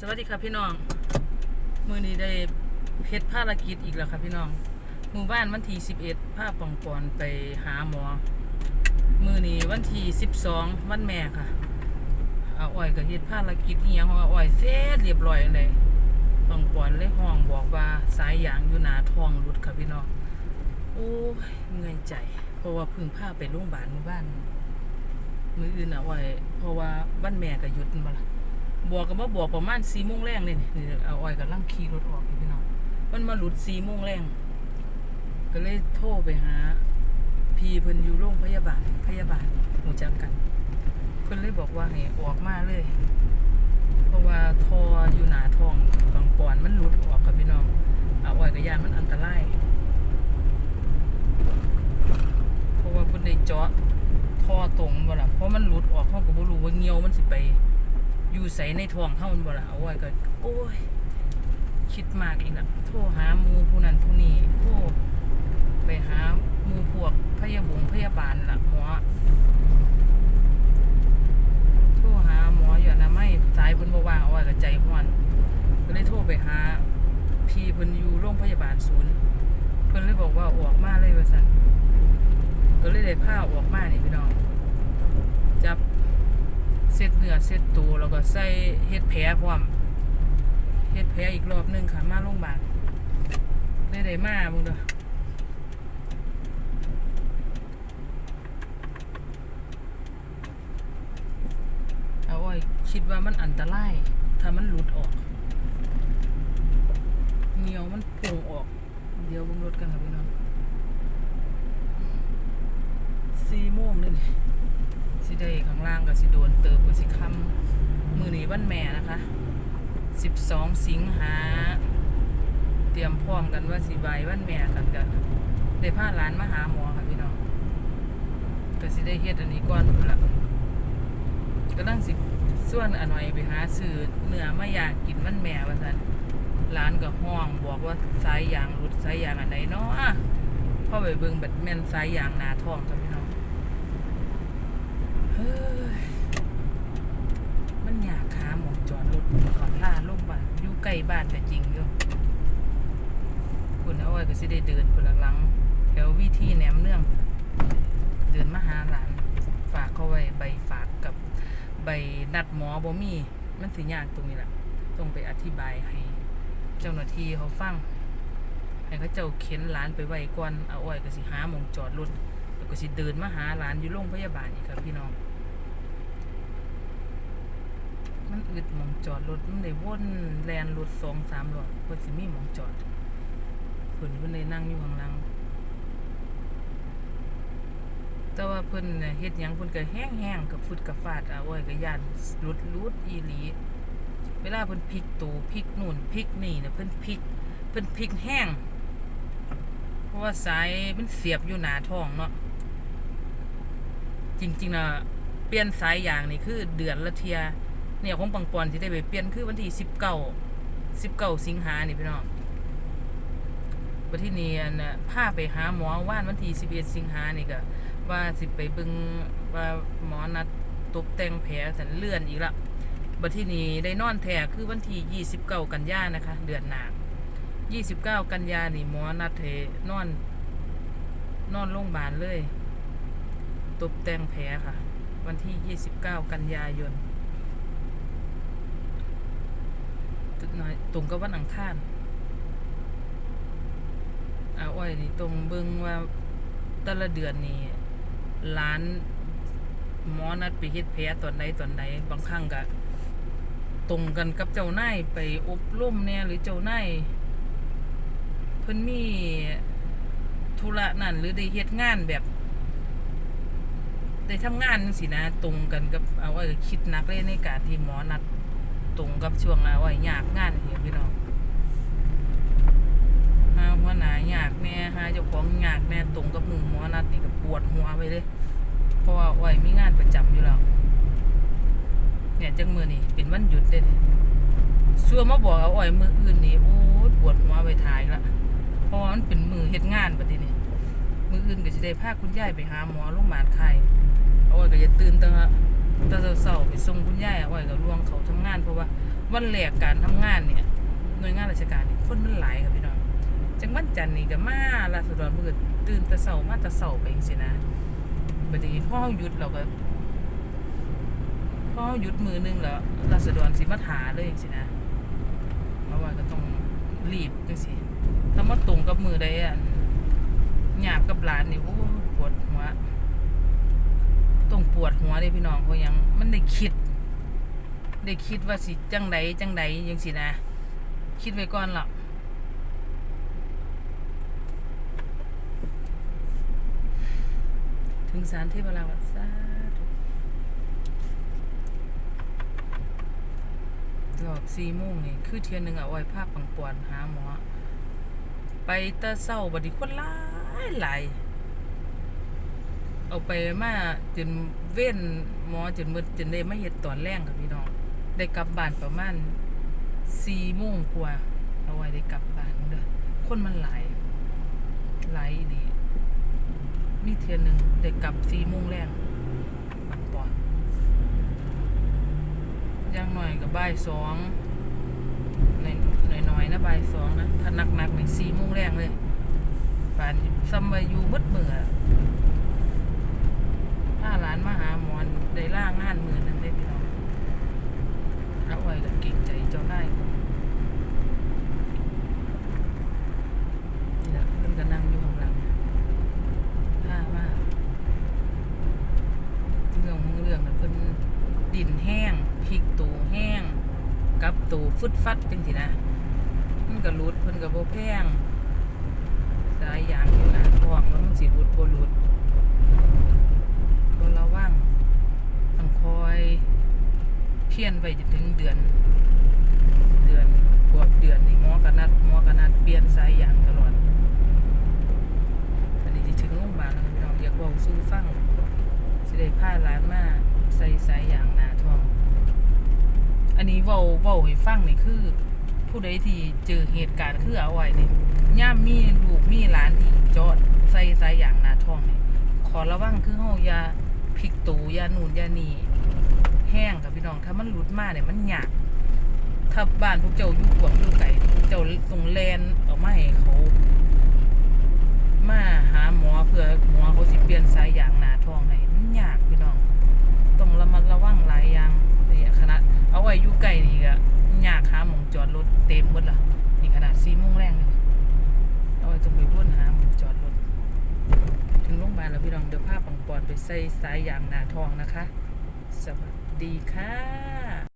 สวัสดีค่ะพี่น้อง มือนี้ได้เพชรภารกิจอีกแล้วค่ะพี่น้องหมู่บ้านวันที่11ผ้าปองปอนไปหาหมอ มือนี้วันที่12วันแม่ค่ะอาอ้อยก็เฮ็ดภารกิจอีหยังของอาอ้อยเสร็จเรียบร้อยเลยปองปอนเลยห้องบอกว่าสายยางอยู่หนาท้องหลุดค่ะพี่น้องโอ้ยเมื่อยใจ เพราะว่าพึ่งพาไปโรงพยาบาลหมู่บ้าน มืออื่นอะไว้เพราะว่าวันแม่ก็หยุดมาละ บอกกันว่าบอกประมาณสี่โมงแรงเลยนี่นี่เอาอ้อยกับล่างขี่รถออกพี่น้องมันมาหลุดสี่โมงแรงก็เลยโทรไปหา พี่เพิ่นอยู่โรงพยาบาลพยาบาลหูจักกันเพิ่นเลยบอกว่าให้ออกมาเลย เพราะว่าทออยู่หนาท้องบางปอนมันหลุดออกกับพี่น้องเอาอ้อยกับยานมันอันตรายเพราะว่าเพิ่นได้เจาะท่อตรงบ่ล่ะเพราะมันหลุดออกเฮาก็บ่รู้ว่าเงียวมันสิไป อยู่ใสในท้องเฮานบ่ล่ะเอาไว้ก็โอ้ย คิดมากอีกละโทรหาหมู่ผู้นั้นผู้นี้โทรไปหาหมู่พวกพยาบงพยาบาลล่ะหมอโทรหาหมออยู่อนามัยสายเพิ่นบ่ว่างเอาไว้ก็ใจร้อนก็เลยโทรไปหาพี่เพิ่นอยู่โรงพยาบาลศูนย์เพิ่นเลยบอกว่าออกมาเลยว่าซั่นก็เลยได้ผ้าออกมานี่พี่น้องจับ เซ็ตเนื้อเซ็ตตัวแล้วก็ใส่เฮ็ดแผลพร้อมเฮ็ดแผลอีกรอบหนึงค่ะมาโรงพยาบาลได้ได้มามึงเด้อเอาไว้คิดว่ามันอันตราย ถ้ามันหลุดออกเหนียวมันพุ่งออก เดี๋ยวบึงรถกันค่ะพี่น้องสี่โมงเลยนี่ สิได้ข้างล่างก็สิโดนเติบก็สิคำมือนี้วันแม่นะคะสิบสองสิงหา เตรียมพร้อมกันว่าสิไหววันแม่กันก็ได้พาหลานมาหาหมอค่ะพี่น้องก็สิได้เฮ็ดอันนี้ก่อนละก็ตั้งสิส่วนอันหน่อยไปหาซื้อเนื้อมาอยากกินวันแม่ว่าซั่นหลานก็ห้องบอกว่าสายยางรุดสายยางอันไหนเนาะพ่อไปเบิ่งแบดแมนสายยางนาท้องจ้ะพี่น้อง มันอยากหาหมองจอดรถก่อนล่าลงบ้านอยู่ใกล้บ้านแต่จริงอยู่คุณเอาไว้ก็สิได้เดินคนละหลังแถววิธีแหนมเนื่อง เดินมาหาหลาน ฝากเขาไว้ใบฝากกับใบนัดหมอบ่มีมันสิยากตรงนี้แหละต้องไปอธิบายให้เจ้าหน้าที่เขาฟังให้เขาเจ้าเข็นร้านไปไว้ก่อนเอาอ้ก็สิหาหมองจอดรถแล้วก็สิเดินมาหาร้านอยู่โรงพยาบาลอีกครับพี่น้อง มันอึดมองจอดรถมันได้วนแลนรถสองสามรอบเพื่อสิมีมองจอดเพิ่นเพิ่นเลยนั่งอยู่ข้างหลังแต่ว่าเพิ่นน่ะเฮ็ดหยังเพิ่นก็แห้งๆกับฟุดกับฟาดเอาอ้อยก็ย่านรุดรุดอีหลี เวลาเพิ่นพลิกตูพลิกนู่นพลิกนี่เนี่ยเพิ่นพลิกเพิ่นพริกแห้ง เพราะว่าสายมันเสียบอยู่หนาท้องเนาะจริงๆนะเปลี่ยนสายยางนี่คือเดือนละเทีย เนี่ยของปังปอนที่ได้ไปเปลี่ยนคือวันที่สิบเก้าสิบเก้าสิงหานี่พี่น้องวันที่นี้น่ะพาไปหาหมอว่านวันที่สิบเอ็ดสิงหานี่ก็ว่าสิไปบึงว่าหมอนัดตกแต่งแผลแต่เลื่อนอีกละบัดที่นี้ได้นอนแท้คือวันที่ยี่สิบเก้ากันยานะคะ เดือนหนายี่สิบเก้ากันยานี่หมอนัดเทนอน นอนโรงพยาบาลเลย ตบแต่งแผลค่ะ วันที่ยี่สิบเก้ากันยายนตึก น้อยตรงกับวันอังคารอาอ้อยนี่ตรงเบิงว่าแต่ละเดือนนี่ร้านหมอนัดไปเฮ็ดแผลตอนใดตอนใดบางครั้งก็ตรงกันกับเจ้านายไปอบรมเนี่ยหรือเจ้านายเพิ่นมีธุระนั่นหรือได้เฮ็ดงานแบบได้ทำงานจังซี่นะ ตรงกันกับเอาไว้คิดนักเลยในการที่หมอนัด ตรงกับช่วงเอาไว้ยากงานเหียพี่น้องหาหัวหน้ายากแน่หาเจ้าของยากแน่ตรงกับมือหมอนัดนี่ก็ปวดหัวไปเลย เพราะว่าอาไว้มีงานประจำอยู่แล้วเนี่ยจังมือนี่เป็นวันหยุดเด้เนี่ยซัวมาบอกเอาอ้อยมืออื่นนี่โอ้ปวดหัวไปถ่ายละเพราะว่ามันเป็นมือเฮ็ดงานบัดนี้มืออื่นก็สิได้พาคุณยายไปหาหมอโรงพยาบาลไข้เอาอ้อยก็จะตื่นตั้งแต่เช้าไปส่งคุณยายเอาอ้อยก็ล่วงเขาทำงานเพราะว่าวันแรกการทำงานเนี่ยหน่วยงานราชการนี่คนมันหลายครับพี่น้องจังวันจันทร์นี่ก็มาราษฎรมืดตื่นต่เช้ามาต่เช้าไปจังซี่นะบัดนี้พอเราหยุดเราก็พอเราหยุดมือหนึงแล้วราษฎรสิมาถาเลยจังซี่นะเพราะว่าก็ต้องรีบจังซี่ถ้ามาตรงกับมือใดอะหยาบกับหลานนี่โอ้ปวดหัว ต้องปวดหัวเลยพี่น้องเพราะยังมันได้คิด ได้คิดว่าสิจังใดจังใดยังสินะ คิดไว้ก่อนหรอกถึงสารเทพราวัดสาธุรอบสี่โมงนี่คือเทียนหนึ่งเอาไว้ภาพปังปวนหาหมอ ไปตะเศร้าบัดนี้คนหลายหลาย เอาไปมาจนเว้นหมอจนมืดจนได้มาเฮ็ดตอนแรงค่ะพี่น้อง ได้กลับบ้านประมาณสี่โมงกว่า เอาไว้ได้กลับบ้านเด้อคนมันหลายหลายดี มีเทียนหนึ่งได้กลับสี่โมงแรงปันปอนอย่างหน่อยกับบ่ายสองในหน่อยๆนะบ่ายสองนะถ้าหนักๆในสี่โมงแรงเลยปานซัมวาอยู่มืดเมืออะถ้าหลานมาหาหมอนได้ล่างงานมือนั่นได้พี่น้องเอาไว้กับเก่งใจเจ้าได้นี่แหละเพิ่นก็นั่งอยู่ข้างหลังผ้ามากเรื่องของเรื่องนะเพิ่นดินแห้งพริกตูแห้ง กับตูฟึดฟัดจังซี่นะมันก็รุดเพิ่นก็บ่แพงสายยางอยู่หน้าท้องแล้วมันสิรุดบ่รุด ระวังต้องคอยเพี้ยนไปจนถึงเดือน เดือนกว่าเดือนนี่หมอกระนัดหมอกระนัดเปลี่ยนสายยางตลอดอันนี้ที่ถึงโรงพยาบาลแล้วพี่น้องอยากบอกสู้ฟังสิได้พาหลานมาใส่สายยางหนาทอง อันนี้เว้าเว้าให้ฟังนี่คือผู้ใดที่เจอเหตุการณ์คือเอาไว้นี่ย่ามมีลูกมีหลานที่จอดใส่สายยางหนาทองนี่ขอระวังคือเฮาอย่า พลิกตูยานูนยานีแห้งกับพี่น้องถ้ามันหลุดมาเนี่ยมันหยากถ้าบ้านพวกเจ้าอยู่กวางอยู่ไก่เจ้าตรงแลนออกมาให้เขา มาหาหมอเพื่อหมอเขาสิเปลี่ยนสายยางหนาทองให้มันยากพี่น้องต้องระมัดระวังหลายอย่างนี่ขนาดเอาไว้อยู่ไก่นี่ก็ยากหาหมองจอดรถเต็มหมดละนี่ขนาดสี่โมงแรงนี่เอาไว้ต้องไปพ่นหาหมองจอดรถ ถึงโรงพยาบาลแล้วพี่น้องเดี๋ยวพาปังปอนไปใส่สายยางหนาทองนะคะ สวัสดีค่ะ